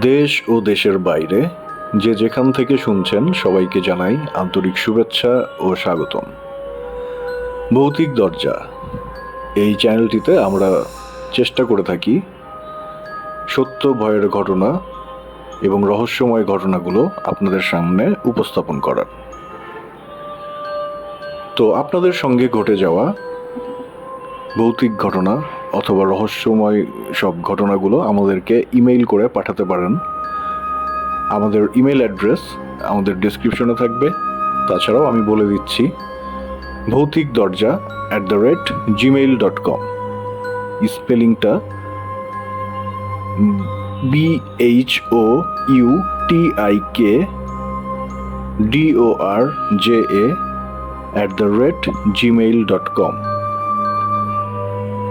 দেশ ও দেশের বাইরে যে যেখান থেকে শুনছেন সবাইকে জানাই আন্তরিক শুভেচ্ছা ও স্বাগতম। ভৌতিক দরজা। এই চ্যানেলটিতে আমরা চেষ্টা করে থাকি সত্য ভয়ের ঘটনা এবং রহস্যময় ঘটনাগুলো আপনাদের সামনে উপস্থাপন করার। তো আপনাদের সঙ্গে ঘটে যাওয়া ভৌতিক ঘটনা অথবা রহস্যময় সব ঘটনাগুলো আমাদেরকে ইমেইল করে পাঠাতে পারেন। আমাদের ইমেল অ্যাড্রেস আমাদের ডিসক্রিপশনে থাকবে। তাছাড়াও আমি বলে দিচ্ছি, ভৌতিক দরজা at the rate gmail dot com স্পেলিংটা B H O U T I K D O R J A at the rate gmail dot com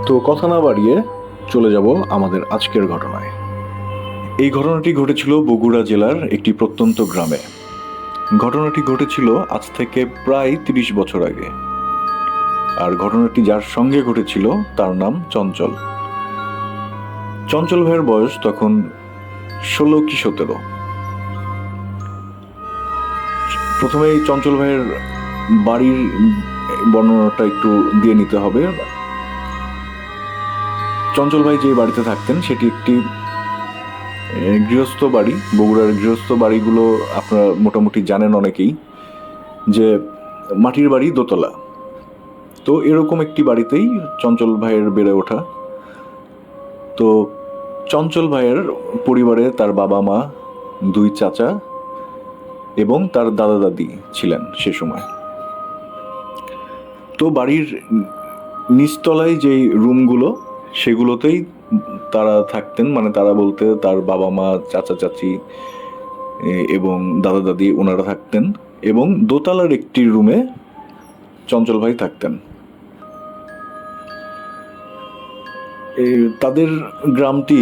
তো কথা না বাড়িয়ে চলে যাব আমাদের আজকের ঘটনায়। এই ঘটনাটি ঘটেছিল বগুড়া জেলার একটি প্রত্যন্ত গ্রামে। ঘটনাটি ঘটেছিল আজ থেকে প্রায় তিরিশ বছর আগে। আর ঘটনাটি যার সঙ্গে ঘটেছিল তার নাম চঞ্চল। চঞ্চল ভাইয়ের বয়স তখন ষোলো কি সতেরো। প্রথমে চঞ্চল ভাইয়ের বাড়ির বর্ণনাটা একটু দিয়ে নিতে হবে। চঞ্চল ভাই যে বাড়িতে থাকতেন, সেটি একটি গৃহস্থ বাড়ি। বগুড়ার গৃহস্থ বাড়িগুলো আপনারা মোটামুটি জানেন অনেকেই, যে মাটির বাড়ি দোতলা। তো এরকম একটি বাড়িতেই চঞ্চল ভাইয়ের বেড়ে ওঠা। তো চঞ্চল ভাইয়ের পরিবারে তার বাবা মা, দুই চাচা এবং তার দাদা দাদি ছিলেন সে সময়। তো বাড়ির নিচতলায় যেই রুমগুলো সেগুলোতেই তারা থাকতেন মানে তারা বলতে তার বাবা মা, চাচা চাচি এবং দাদা দাদি ওনারা থাকতেন এবং দোতলার একটি রুমে চঞ্চল ভাই থাকতেন। তাদের গ্রামটি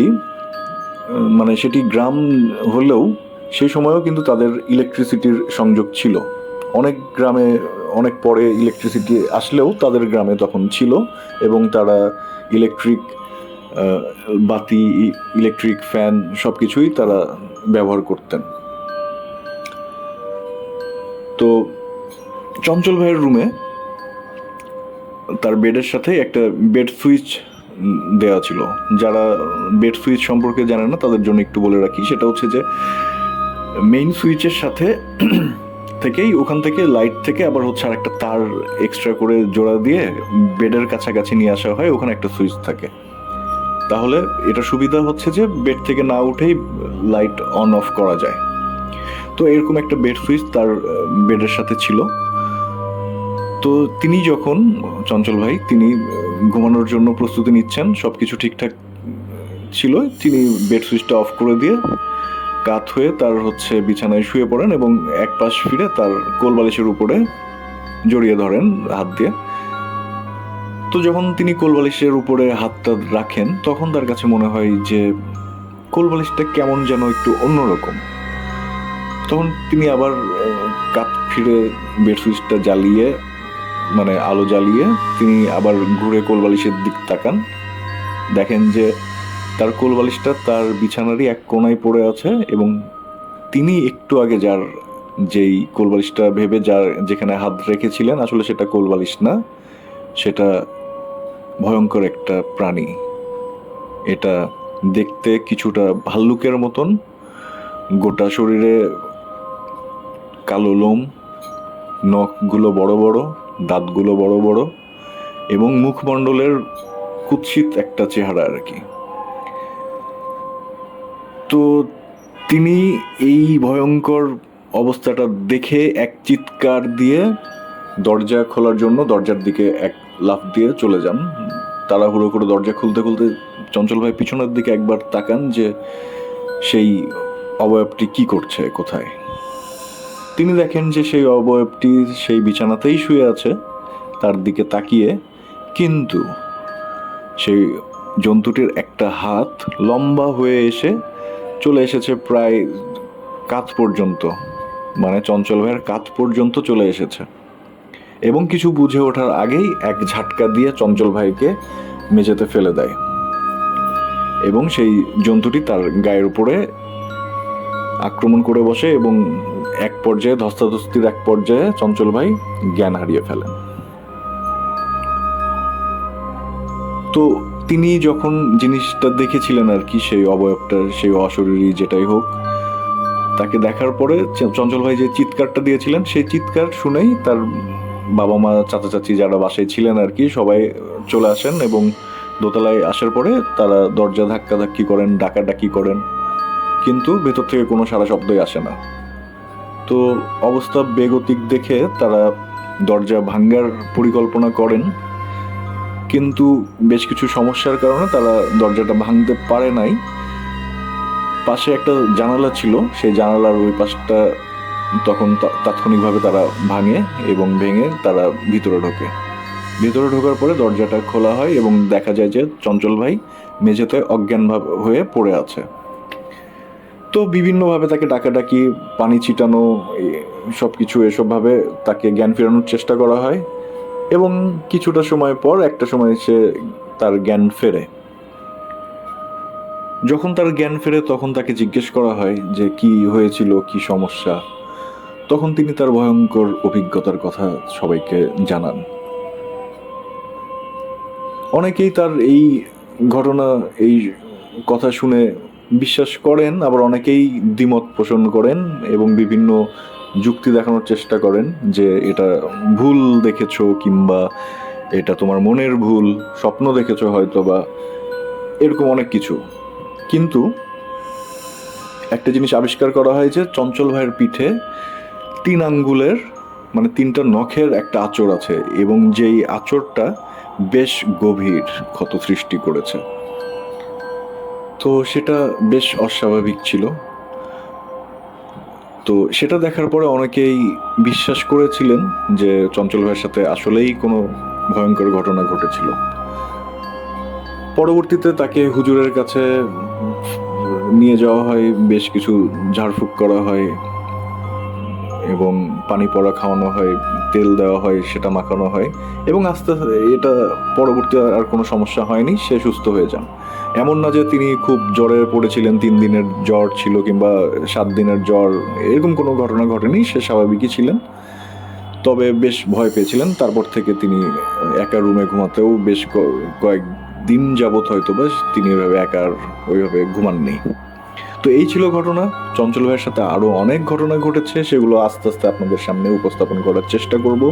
মানে সেটি গ্রাম হলেও সেই সময়ও কিন্তু তাদের ইলেকট্রিসিটির সংযোগ ছিল। অনেক গ্রামে অনেক পরে ইলেকট্রিসিটি আসলেও তাদের গ্রামে তখন ছিল এবং তারা ইলেকট্রিক বাতি ইলেকট্রিক ফ্যান সব কিছুই তারা ব্যবহার করতেন। তো চঞ্চল ভাইয়ের রুমে তার বেডের সাথে একটা বেড সুইচ দেওয়া ছিল। যারা বেড সুইচ সম্পর্কে জানে না, তাদের জন্য একটু বলে রাখি। সেটা হচ্ছে যে মেইন সুইচের সাথে থেকেই, ওখান থেকে লাইট থেকে আবার হচ্ছে আর একটা তার এক্সট্রা করে জোড়া দিয়ে বেডের কাছাকাছি নিয়ে আসা হয়, ওখানে একটা সুইচ থাকে। তাহলে এটা সুবিধা হচ্ছে যে বেড থেকে না উঠেই লাইট অন অফ করা যায়। তো এরকম একটা বেড সুইচ তার বেডের সাথে ছিল। তো তিনি যখন, চঞ্চল ভাই, তিনি ঘুমানোর জন্য প্রস্তুতি নিচ্ছেন সব কিছু ঠিকঠাক ছিল, তিনি বেড সুইচটা অফ করে দিয়ে কাত হয়ে তার হচ্ছে বিছানায় শুয়ে পড়েন এবং এক পাশ ফিরে তার কোল বালিশের উপরে জড়িয়ে ধরেন হাত দিয়ে। তো যখন তিনি কোল বালিশের উপরে হাতটা রাখেন, তখন তার কাছে মনে হয় যে কোল বালিশটা কেমন যেন একটু অন্যরকম। তখন তিনি আবার কাত ফিরে বেড সুইচটা জ্বালিয়ে মানে আলো জ্বালিয়ে তিনি আবার ঘুরে কোল বালিশের দিক তাকান। দেখেন যে তার কোল বালিশটা তার বিছানারই এক কোণায় পড়ে আছে এবং তিনি একটু আগে যার যেই কোল বালিশটা ভেবে যার যেখানে হাত রেখেছিলেন, আসলে সেটা কোল বালিশ না, সেটা ভয়ঙ্কর একটা প্রাণী। এটা দেখতে কিছুটা ভাল্লুকের মতন, গোটা শরীরে কালো লোম, নখগুলো বড় বড়, দাঁতগুলো বড় বড় এবং মুখমণ্ডলের কুৎসিত একটা চেহারা আর কি। তো তিনি এই ভয়ঙ্কর অবস্থাটা দেখে এক চিৎকার দিয়ে দরজা খোলার জন্য দরজার দিকে এক লাফ দিয়ে চলে যান। তাড়াহুড়ো করে দরজা খুলতে খুলতে চঞ্চল ভাই পিছনের দিকে একবার তাকান যে সেই অবয়বটি কি করছে কোথায়। তিনি দেখেন যে সেই অবয়বটি সেই বিছানাতেই শুয়ে আছে, তার দিকে তাকিয়ে। কিন্তু সেই জন্তুটির একটা হাত লম্বা হয়ে এসে চলে এসেছে প্রায় কাত পর্যন্ত মানে চঞ্চল ভাইয়ের কাত পর্যন্ত চলে এসেছে। এবং কিছু বুঝে ওঠার আগেই এক ঝাটকা দিয়ে চঞ্চল ভাইকে মেঝেতে ফেলে দেয়। এবং সেই জন্তুটি তার গায়ের উপরে আক্রমণ করে বসে এবং এক পর্যায়ে, ধস্তাধস্তির এক পর্যায়ে চঞ্চল ভাই জ্ঞান হারিয়ে ফেলেন। তো তিনি যখন জিনিসটা দেখেছিলেন আর কি, সেই অবয়বটার, সেই অশরীরী যেটাই হোক, তাকে দেখার পরে চঞ্চল ভাই যে চিৎকারটা দিয়েছিলেন, সেই চিৎকার শুনেই তার বাবা মা, চাচা চাচি যারা বাসায় ছিলেন আর কি, সবাই চলে আসেন এবং দোতলায় আসার পরে তারা দরজা ধাক্কা ধাক্কি করেন, ডাকাডাকি করেন, কিন্তু ভেতর থেকে কোনো সারা শব্দই আসে না। তো অবস্থা বেগতিক দেখে তারা দরজা ভাঙ্গার পরিকল্পনা করেন। কিন্তু বেশ কিছু সমস্যার কারণে তারা দরজাটা ভাঙতে পারে নাই। পাশে একটা জানালা ছিল, সেই জানালার ওই পাশটা তখন তাৎক্ষণিকভাবে তারা ভাঙে এবং ভেঙে তারা ভিতরে ঢোকে। ভিতরে ঢোকার পরে দরজাটা খোলা হয় এবং দেখা যায় যে চঞ্চল ভাই মেঝেতে অজ্ঞান হয়ে পড়ে আছে। তো বিভিন্নভাবে তাকে ডাকাডাকি, পানি ছিটানো সব কিছু এসবভাবে তাকে জ্ঞান ফেরানোর চেষ্টা করা হয়। এবং কিছুটা সময় পর, একটা সময় সে তার জ্ঞান ফেরে। যখন তার জ্ঞান ফেরে, তখন তাকে জিজ্ঞেস করা হয় যে, কি হয়েছিল? কি সমস্যা? তখন তিনি তার ভয়ঙ্কর অভিজ্ঞতার কথা সবাইকে জানান। অনেকেই তার এই ঘটনা, এই কথা শুনে বিশ্বাস করেন, আবার অনেকেই দ্বিমত পোষণ করেন এবং বিভিন্ন যুক্তি দেখানোর চেষ্টা করেন যে এটা ভুল দেখেছ কিংবা এটা তোমার মনের ভুল, স্বপ্ন দেখেছ হয়তো বা এরকম অনেক কিছু। কিন্তু একটা জিনিস আবিষ্কার করা হয় যে চঞ্চল ভাইয়ের পিঠে তিন আঙ্গুলের মানে তিনটা নখের একটা আঁচড় আছে এবং যেই আঁচড়টা বেশ গভীর ক্ষত সৃষ্টি করেছে। তো সেটা বেশ অস্বাভাবিক ছিল। তো সেটা দেখার পরে অনেকেই বিশ্বাস করেছিলেন যে চঞ্চল ভাইয়ের সাথে আসলেই কোনো ভয়ঙ্কর ঘটনা ঘটেছিল। পরবর্তীতে তাকে হুজুরের কাছে নিয়ে যাওয়া হয়, বেশ কিছু ঝাড়ফুঁক করা হয় এবং পানি পড়া খাওয়ানো হয়। তেল দেওয়া হয়, সেটা মাখানো হয় এবং আস্তে আস্তে এটা পরবর্তী আর কোনো সমস্যা হয়নি, সে সুস্থ হয়ে যান। এমন না যে তিনি খুব জ্বরে পড়েছিলেন, তিন দিনের জ্বর ছিল কিংবা সাত দিনের জ্বর, এরকম কোনো ঘটনা ঘটেনি, সে স্বাভাবিকই ছিলেন। তবে বেশ ভয় পেয়েছিলেন, তারপর থেকে তিনি একা রুমে ঘুমাতেও বেশ কয়েক দিন যাবৎ হয়তো বা তিনি এভাবে একার ওইভাবে ঘুমাননি। তো এই ছিল ঘটনা। চঞ্চল ভাইয়ের সাথে আরও অনেক ঘটনা ঘটেছে, সেগুলো আস্তে আস্তে আপনাদের সামনে উপস্থাপন করার চেষ্টা করব।